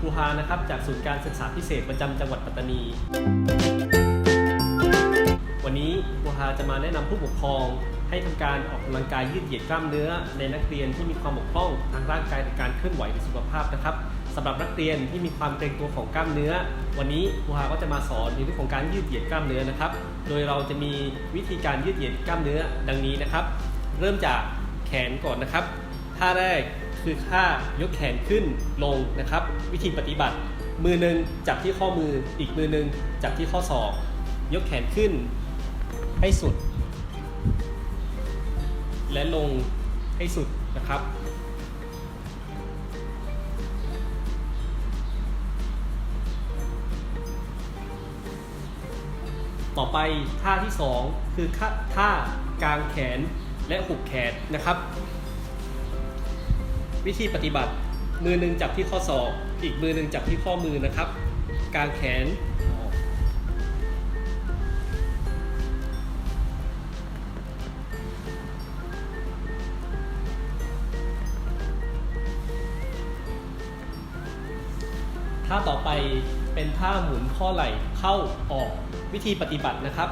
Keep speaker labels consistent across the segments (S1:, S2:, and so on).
S1: ปูหานะครับจากสูตรการศึกษาพิเศษประจำจังหวัดปัตตานี วันนี้ครูฮาจะมาแนะนำผู้ปกครอง ให้ทำการออกกำลังกายยืดเหยียดกล้ามเนื้อ ในนักเรียนที่มีความบกพร่องทางร่างกายในการเคลื่อนไหวหรือสุขภาพนะครับสำหรับนักเรียนที่มีความเกรงตัวของกล้ามเนื้อ วันนี้ครูฮาก็จะมาสอนในเรื่องของการยืดเหยียดกล้ามเนื้อนะครับ โดยเราจะมีวิธีการยืดเหยียดกล้ามเนื้อดังนี้นะครับ เริ่มจากแขนก่อนนะครับท่าแรก คือท่ายกแขนขึ้นลงนะครับ วิธีปฏิบัติ มือหนึ่งจับที่ข้อมืออีกมือหนึ่งจับที่ข้อศอก ยกแขนขึ้นให้สุด และลงให้สุดนะครับต่อไปท่าที่ 2 คือท่าท่ากางแขนและหุบแขนนะครับ วิธีปฏิบัติมือหนึ่งจับที่ข้อศอก อีกมือหนึ่งจับที่ข้อมือนะครับ กางแขน ท่าต่อไปเป็นท่าหมุนข้อไหล่เข้าออกวิธีปฏิบัตินะครับ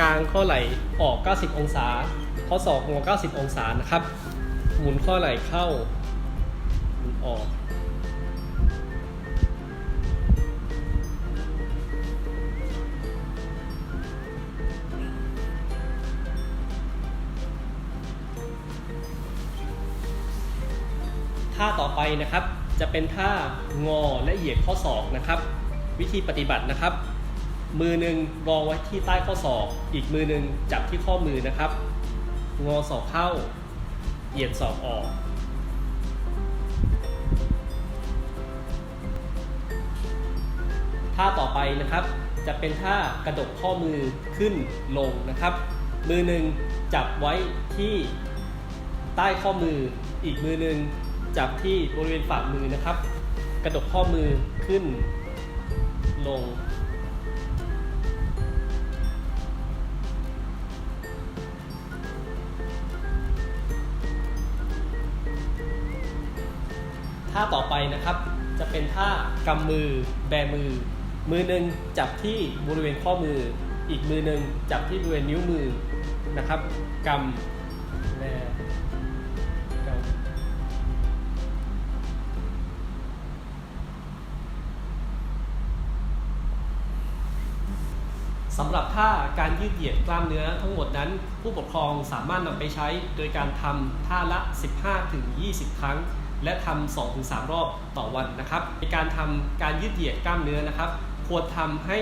S1: กางข้อไหล่ออก 90 องศา ข้อศอกงอ90 องศานะครับ หมุนข้อไหล่เข้า หมุนออก ท่าต่อไปนะครับ จะเป็นท่างอและเหยียดข้อศอกนะครับ วิธีปฏิบัตินะครับ มือหนึ่งรองไว้ที่ใต้ข้อศอก อีกมือหนึ่งจับที่ข้อมือนะครับ งอศอกเข้า เหยียดศอกออก ท่าต่อไปนะครับ จะเป็นท่ากระดกข้อมือขึ้นลงนะครับ มือหนึ่งจับไว้ที่ใต้ข้อมือ อีกมือหนึ่งจับที่บริเวณฝ่ามือนะครับ กระดกข้อมือขึ้นลง ท่าต่อไปนะครับ จะเป็นท่ากำมือ แบมือ มือหนึ่งจับที่บริเวณข้อมือ อีกมือหนึ่งจับที่บริเวณนิ้วมือนะครับกำแบกำสำหรับท่าการยืดเหยียดกล้ามเนื้อทั้งหมดนั้น ผู้ปกครองสามารถนำไปใช้โดยการทำท่าละ 15-20 ครั้ง และทำ2-3รอบต่อวันนะครับในการทำการยืดเหยียดกล้ามเนื้อนะครับ ควรทำให้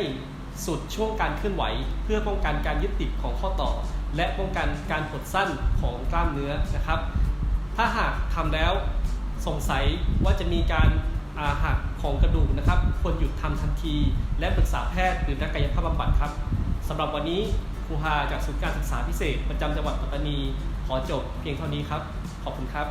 S1: สุดช่วงการเคลื่อนไหว เพื่อป้องกันการยึดติดของข้อต่อ และป้องกันการหดสั้นของกล้ามเนื้อนะครับ ถ้าหากทำแล้วสงสัยว่าจะมีการอาหักของกระดูกนะครับควรหยุดทำทันที และปรึกษาแพทย์หรือนักกายภาพบำบัดครับสำหรับวันนี้ครูฮาจากศูนย์การศึกษาพิเศษ ประจำจังหวัดปัตตานี ขอจบเพียงเท่านี้ครับ ขอบคุณครับ